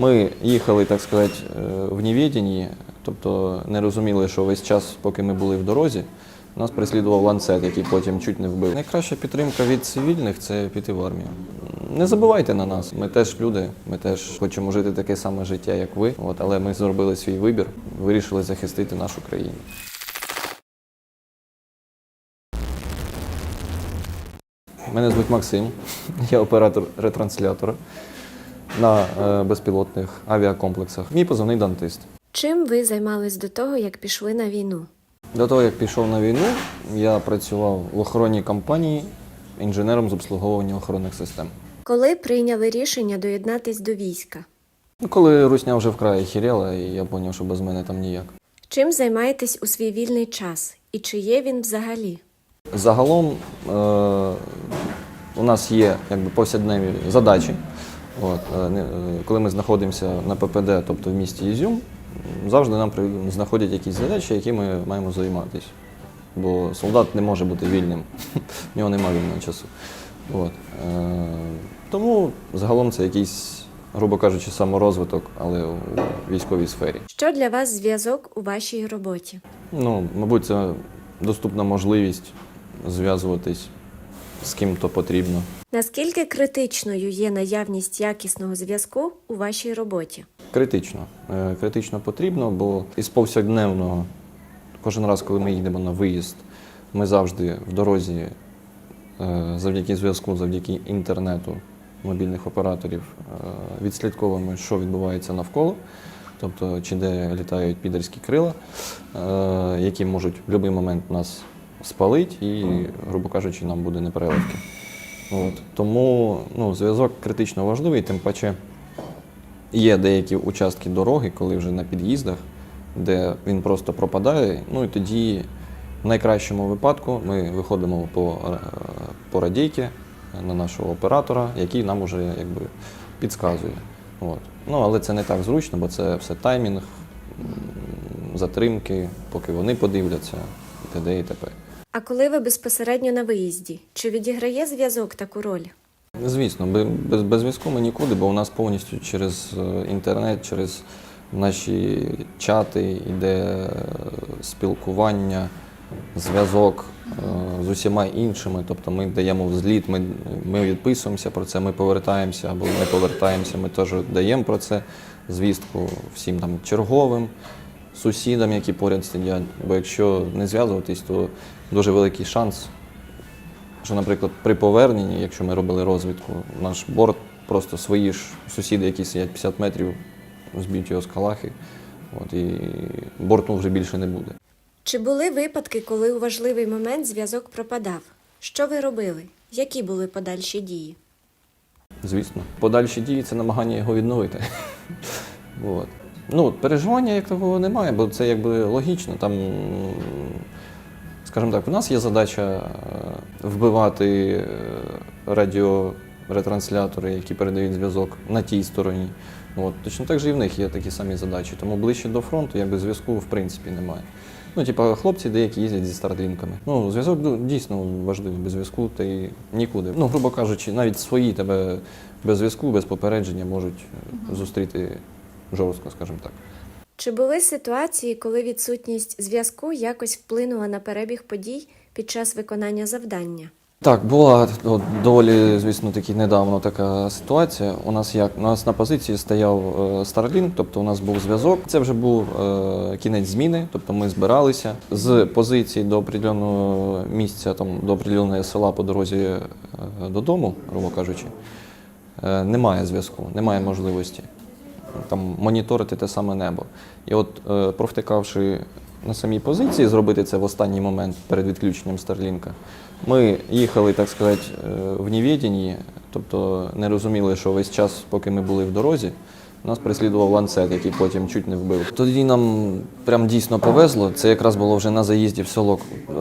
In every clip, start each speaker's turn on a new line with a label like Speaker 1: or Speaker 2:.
Speaker 1: Ми їхали, так сказати, е, в невіденні, тобто не розуміли, що весь час, поки ми були в дорозі, нас переслідував ланцет, який потім чуть не вбив. Найкраща підтримка від цивільних це піти в армію. Не забувайте на нас. Ми теж люди, ми теж хочемо жити таке саме життя, як ви. От, але ми зробили свій вибір, вирішили захистити нашу країну. Мене звуть Максим, я оператор ретранслятора на е, безпілотних авіакомплексах. Мій позивний дантист.
Speaker 2: Чим ви займались до того, як пішли на війну?
Speaker 1: До того, як пішов на війну, я працював в охоронній компанії інженером з обслуговування охоронних систем.
Speaker 2: Коли прийняли рішення доєднатись до війська?
Speaker 1: Ну, Коли русня вже вкрай хіряла, і я зрозумів, що без мене там ніяк.
Speaker 2: Чим займаєтесь у свій вільний час? І чи є він взагалі?
Speaker 1: Загалом е, у нас є якби, повсякденні задачі. От, е, е, коли ми знаходимося на ППД, тобто в місті Ізюм, завжди нам знаходять якісь задачі, які ми маємо займатися. Бо солдат не може бути вільним, в нього немає вільного часу. От. Е, тому загалом це якийсь, грубо кажучи, саморозвиток, але у військовій сфері.
Speaker 2: Що для вас зв'язок у вашій роботі?
Speaker 1: Ну, мабуть, це доступна можливість зв'язуватись з ким то потрібно.
Speaker 2: Наскільки критичною є наявність якісного зв'язку у вашій роботі?
Speaker 1: Критично. Е, Критично потрібно, бо із повсякденного, кожен раз, коли ми їдемо на виїзд, ми завжди в дорозі, е, завдяки зв'язку, завдяки інтернету мобільних операторів, е, відслідковуємо, що відбувається навколо. Тобто, чи де літають підерські крила, які можуть в будь-який момент нас спалити і, грубо кажучи, нам буде непереливки. Тому ну, зв'язок критично важливий, тим паче Є деякі участки дороги, коли вже на під'їздах, де він просто пропадає. Ну і тоді, в найкращому випадку, ми виходимо по, е, по радійки на нашого оператора, який нам уже якби підказує. От. Ну, але це не так зручно, бо це все таймінг, затримки, поки вони подивляться, і т.д. і т.п.
Speaker 2: А коли ви безпосередньо на виїзді, чи відіграє зв'язок таку роль?
Speaker 1: Звісно, без, без зв'язку ми нікуди, бо у нас повністю через е, інтернет, через наші чати йде е, спілкування, зв'язок е, з усіма іншими. Тобто ми даємо взліт, ми, ми відписуємося про це, ми повертаємося або не повертаємося, ми теж даємо про це звістку всім там черговим, сусідам, які поряд сидять. Бо якщо не зв'язуватись, то дуже великий шанс що, наприклад, при поверненні, якщо ми робили розвідку, наш борт просто свої ж сусіди, які сидять 50 метрів, зб'ють його з калахи, от, і борту вже більше не буде.
Speaker 2: Чи були випадки, коли у важливий момент зв'язок пропадав? Що ви робили? Які були подальші дії?
Speaker 1: Звісно. Подальші дії це намагання його відновити. Ну, переживання як такого немає, бо це якби логічно. Там, скажімо так, у нас є задача е, вбивати е, радіоретранслятори, які передають зв'язок на тій стороні. От. Точно так же і в них є такі самі задачі. Тому ближче до фронту якби зв'язку в принципі немає. Ну, типа, хлопці деякі їздять зі стардлінками. Ну, зв'язок ну, дійсно важливий, без зв'язку та й нікуди. Ну, грубо кажучи, навіть свої тебе без зв'язку, без попередження можуть е, зустріти жорстко, скажімо так.
Speaker 2: Чи були ситуації, коли відсутність зв'язку якось вплинула на перебіг подій під час виконання завдання?
Speaker 1: Так, була от, доволі, звісно, таки недавно така ситуація. У нас як у нас на позиції стояв е, Starlink, тобто у нас був зв'язок. Це вже був е, кінець зміни, тобто ми збиралися з позиції до определеного місця, там до определеного села по дорозі е, додому, грубо кажучи. Е, немає зв'язку, немає можливості там моніторити те саме небо. І от е, провтикавши на самій позиції, зробити це в останній момент перед відключенням Старлінка, ми їхали, так сказати, е, в невіденні, тобто не розуміли, що весь час, поки ми були в дорозі, нас переслідував ланцет, який потім чуть не вбив. Тоді нам прям дійсно повезло. Це якраз було вже на заїзді в село е,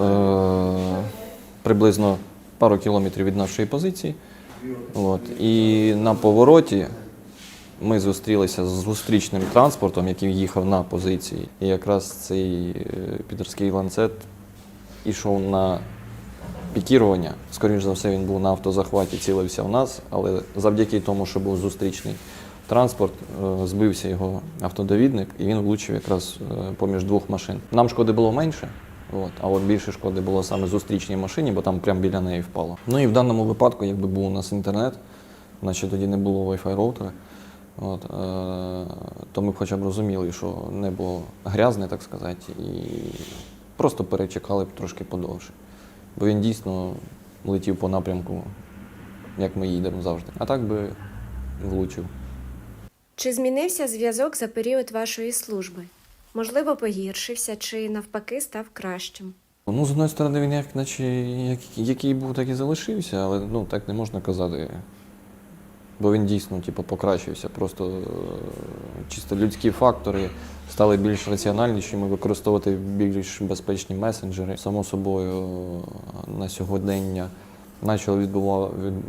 Speaker 1: приблизно пару кілометрів від нашої позиції. От. І на повороті ми зустрілися з зустрічним транспортом, який їхав на позиції. І якраз цей е, підерський ланцет ішов на пікірування. Скоріше за все, він був на автозахваті, цілився в нас, але завдяки тому, що був зустрічний транспорт, е, збився його автодовідник, і він влучив якраз е, поміж двох машин. Нам шкоди було менше, от, а от більше шкоди було саме зустрічній машині, бо там прямо біля неї впало. Ну і в даному випадку, якби був у нас інтернет, наче тоді не було Wi-Fi роутера. От, е, то ми б хоча б розуміли, що небо грязне, так сказати, і просто перечекали б трошки подовше. Бо він дійсно летів по напрямку, як ми їдемо завжди. А так би влучив.
Speaker 2: Чи змінився зв'язок за період вашої служби? Можливо, погіршився чи навпаки став кращим?
Speaker 1: Ну, з одної сторони, він як, наче, як, який був, так і залишився, але ну, так не можна казати. Бо він дійсно типу, покращився. Просто е, чисто людські фактори стали більш раціональнішими, використовувати більш безпечні месенджери. Само собою, е, на сьогодення почали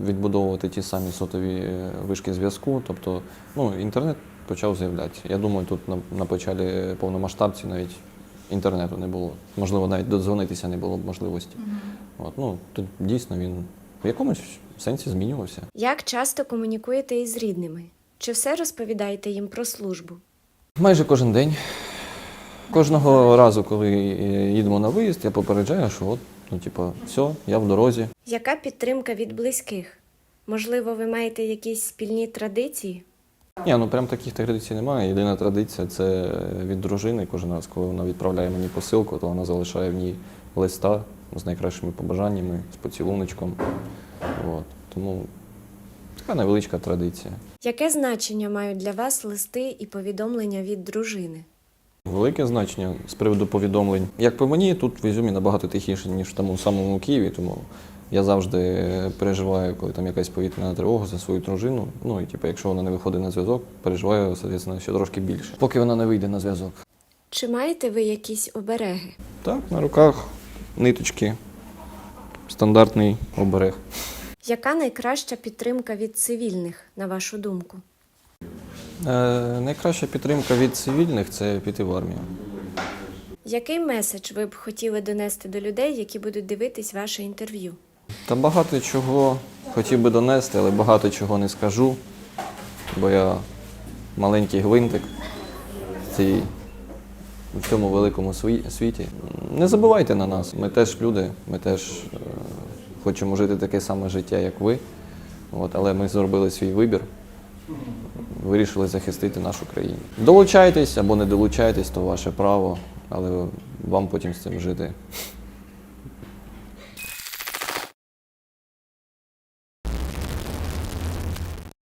Speaker 1: відбудовувати ті самі сотові е, вишки зв'язку. Тобто, ну, інтернет почав з'являтися. Я думаю, тут на, на початку повномасштабці навіть інтернету не було. Можливо, навіть додзвонитися не було б можливості. От, ну, тут дійсно він в якомусь сенсі змінювався.
Speaker 2: Як часто комунікуєте із рідними? Чи все розповідаєте їм про службу?
Speaker 1: Майже кожен день. Кожного разу, коли їдемо на виїзд, я попереджаю, що от, ну, типу, все, я в дорозі.
Speaker 2: Яка підтримка від близьких? Можливо, ви маєте якісь спільні традиції?
Speaker 1: Ні, ну прям таких традицій немає. Єдина традиція це від дружини. Кожен раз, коли вона відправляє мені посилку, то вона залишає в ній листа з найкращими побажаннями, з поцілуночком. От. Тому така невеличка традиція.
Speaker 2: Яке значення мають для вас листи і повідомлення від дружини?
Speaker 1: Велике значення з приводу повідомлень. Як по мені, тут в Ізюмі набагато тихіше, ніж в тому самому Києві, тому я завжди переживаю, коли там якась повітряна тривога за свою дружину. Ну і типу, якщо вона не виходить на зв'язок, переживаю, соответственно, ще трошки більше. Поки вона не вийде на зв'язок.
Speaker 2: Чи маєте ви якісь обереги?
Speaker 1: Так, на руках ниточки, стандартний оберег.
Speaker 2: Яка найкраща підтримка від цивільних, на вашу думку?
Speaker 1: Е, найкраща підтримка від цивільних це піти в армію.
Speaker 2: Який меседж ви б хотіли донести до людей, які будуть дивитись ваше інтерв'ю?
Speaker 1: Та багато чого хотів би донести, але багато чого не скажу, бо я маленький гвинтик в, цій, в цьому великому сві- світі. Не забувайте на нас. Ми теж люди, ми теж е, хочемо жити таке саме життя, як ви. От, але ми зробили свій вибір, вирішили захистити нашу країну. Долучайтесь або не долучайтесь, то ваше право, але вам потім з цим жити